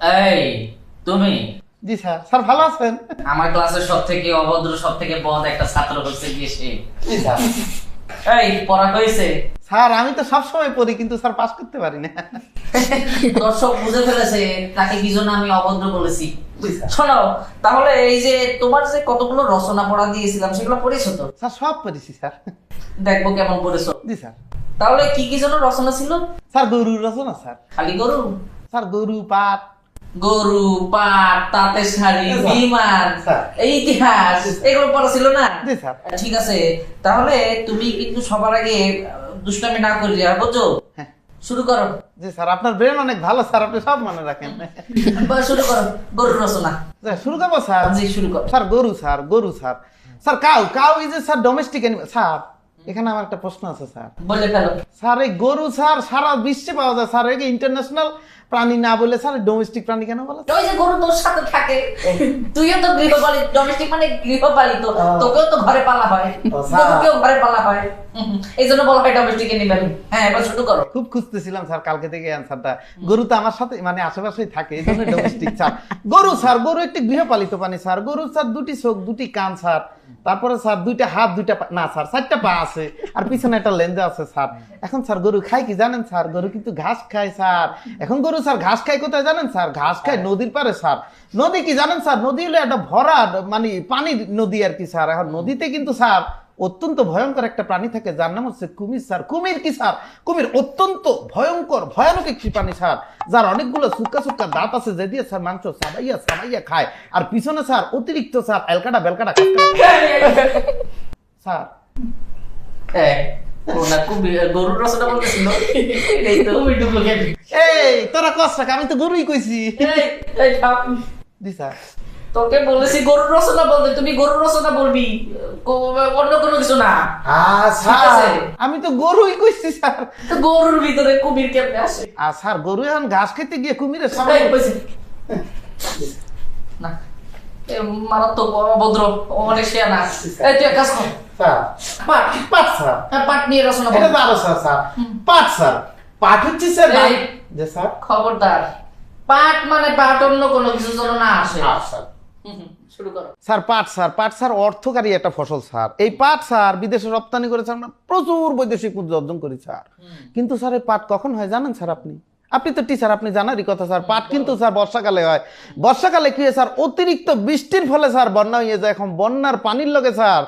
এই তুমি? জি sir sir ভালো আছেন? আমার ক্লাসের সব থেকে অভদ্র সব থেকে বদ একটা ছাত্র হচ্ছে গিয়ে সে। জি স্যার। এই পড়া হয়েছে? স্যার আমি তো সবসময় পড়ি কিন্তু স্যার পাস করতে পারি না। দর্শক বুঝে ফেলেছে তাকে কি জন্য আমি অভদ্র বলেছি? শোনো তাহলে এই যে তোমার যে কতগুলো রচনা পড়া দিয়েছিলাম সেগুলো পড়েছো তো? স্যার সব পড়েছি স্যার। দেখব কেমন পড়েছো। জি স্যার। তাহলে কি কি যেন রচনা ছিল? স্যার গরু রচনা স্যার। খালি গরু? স্যার গরু পাট গরু পাট তাঁতের শাড়ি। বিমান। এই ইতিহাস এগুলো পড়া ছিল না? স্যার। ঠিক আছে। তাহলে তুমি কিন্তু সবার আগে দুষ্টামি না করলে আর বুঝছ? হ্যাঁ। শুরু করো। জি স্যার আপনার ব্রেন অনেক ভালো স্যার আপনি সব মনে রাখেন। শুরু করো গরু রচনা। শুরু করব স্যার? জি শুরু করো। স্যার গরু স্যার গরু sir. Sir cow cow is a sir domestic sir এখানে আমার একটা প্রশ্ন আছে স্যার। বলে ফেলো। স্যার এই গরু স্যার সারা বিশ্বে পাওয়া যায় স্যার এই ইন্টারন্যাশনাল প্রাণী না বলে স্যার ডোমেস্টিক প্রাণী কেন বলে? ওই যে গরু তোর সাথে থাকে তুইও তো গৃহপালিত ডোমেস্টিক মানে গৃহপালিত তোকেও তো ঘরে পালা হয় ও, স্যার। গরুকেও ঘরে পালা হয়। এই জন্য বলা হয় ডোমেস্টিক এনিম্যাল হ্যাঁ এবার শুরু করো। খুব খুঁজতেছিলাম স্যার কালকে থেকে অ্যান্সারটা গরু তো আমার সাথে মানে আশেপাশেই থাকে এই জন্য ডোমেস্টিক স্যার। গরু স্যার গরু একটি গৃহপালিত প্রাণী স্যার। গরু স্যার দুটি চোখ দুটি কান স্যার। তারপরে স্যার দুইটা হাত দুইটা না স্যার চারটা পা আছে। আর পিছনে একটা লেঞ্জা আছে স্যার। এখন স্যার গরু খায় কি জানেন স্যার? গরু কিন্তু ঘাস খায় স্যার। এখন গরু স্যার ঘাস খায় কোথায় জানেন স্যার? ঘাস খায় নদীর পারে স্যার। নদী কি জানেন স্যার? নদী হলো একটা ভরা মানে পানির নদী আর কি স্যার। এখন নদীতে কিন্তু স্যার অত্যন্ত ভয়ঙ্কর একটা প্রাণী থাকে যার নাম হচ্ছে কুমির স্যার। কুমির কি স্যার? কুমির অত্যন্ত ভয়ঙ্কর ভয়ানক একটি প্রাণী স্যার। যার অনেকগুলো সুক্কা সুক্কা দাঁত আছে যে দিয়ে স্যার মাংস সাবাইয়া সাবাইয়া খায়। আর পিছনে স্যার অতিরিক্ত স্যার এলকাটা বেলকাটা। স্যার। এই তো ওই ডুপ্লিকেট এই তোরা কষ্ট আমি তো গরুই কইছি। স্যার। তোকে বলেছি গরুর রচনা বলতে তুমি গরুর রচনা বলবি। অন্য কোনো কিছু না। আমি তো গরুই কইছি স্যার। তো গরুর ভিতরে কুমির কেমনে আসে? আর স্যার গরু এখন ঘাস খেতে গিয়ে কুমিরের সবাই হয়েছে। না। এ মারাত্মক অভদ্র অনেক শেয়া না এই তুই এক কাজ কর। স্যার। পাট পাট স্যার। হ্যাঁ, পাট নিয়ে রচনা এটা তো আরও স্যার স্যার। পাট স্যার। পাট হচ্ছে স্যার যে স্যার। খবরদার। পাট মানে পাট অন্য কোনো কিছু যেন না আসে। স্যার। পাট পাট অর্থকারী একটা ফসল স্যার। এই পাট স্যার বিদেশে রপ্তানি করে স্যার আমরা প্রচুর বৈদেশিক পুঁজি অর্জন করি স্যার। কিন্তু স্যার এই পাট কখন হয় জানেন স্যার আপনি? আপনি তো টিচার আপনি জানারই কথা স্যার। পাট কিন্তু স্যার বর্ষাকালে হয়। বর্ষাকালে কি হয় স্যার? অতিরিক্ত বৃষ্টির ফলে স্যার বন্যা হয়ে যায়। এখন বন্যার পানির লগে স্যার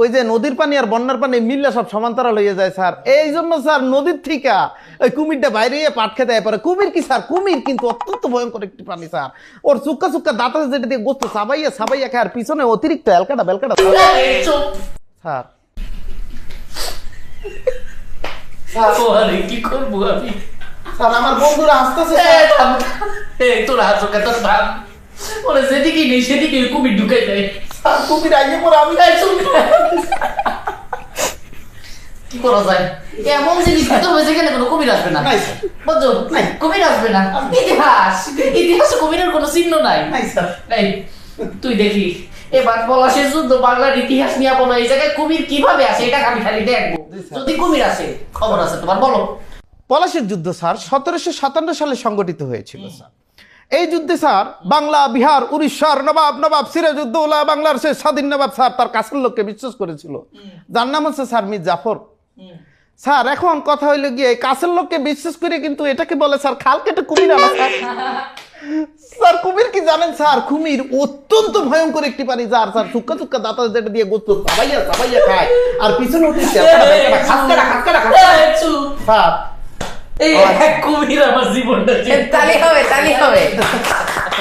ওই যে নদীর পানি আর বন্যার পানি মিললে সব সমান্তরাল হয়ে যায় স্যার। এই জন্য স্যার নদীর থেকে ওই কুমিরটা বাইরে পাট খেতে পারে কুমির কি স্যার? কুমির কিন্তু অত্যন্ত ভয়ঙ্কর একটি প্রাণী স্যার। ওর চুক্কা চুক্কা দাঁত আছে যেটা দিয়ে গোস্ত সাবাইয়া সাবাইয়া খায় আর পিছনে অতিরিক্ত এলকাটা বেলকাটা স্যার। কি করব আমি? স্যার আমার বন্ধুরা আসতেছে এই, থাম। এই, তোর হাত তোর থাম। যেদিকে নেই সেদিকে কুমির ঢুকে যায় আইয়ে পরে আমি। কি করা যায়? এমন জিনিস হবে যেখানে কোনো কুমির আসবে না। নাই, বুঝছ নাই। কুমির আসবে না? ইতিহাস। ইতিহাসে কুমিরের কোনো চিহ্ন নাই। নাই তুই দেখি এবার পলাশের যুদ্ধ বাংলার ইতিহাস নিয়ে বলো এই জায়গায় কুমির কীভাবে আসে এটা আমি খালি দেখব। যদি কুমির আসে খবর আছে তোমার বলো। পলাশের যুদ্ধ স্যার সতেরোশো সাতান্ন সালে সংগঠিত হয়েছিল স্যার। এই যুদ্ধে স্যার বাংলা বিহার উড়িষ্যার নবাব নবাব সিরাজউদ্দৌলা বাংলার সে স্বাধীন নবাব স্যার তার কাছের লোককে বিশ্বাস করেছিল। যার নাম হচ্ছে স্যার মির জাফর। স্যার এখন কথা হইল গিয়ে কাছের লোককে বিশ্বাস করে কিন্তু এটাকে বলে স্যার খাল কেটে কুমির আনা স্যার। স্যার কুমির কি জানেন স্যার? কুমির অত্যন্ত ভয়ঙ্কর একটি পানি যার স্যার চুক্কা চুক্কা দাঁতা যেটা দিয়ে গোস্ত সাবাইয়া সাবাইয়া খায়। আর পিছনে উঠে। স্যার এই এক কুমির আমার জীবনটা তালি হবে তালি হবে।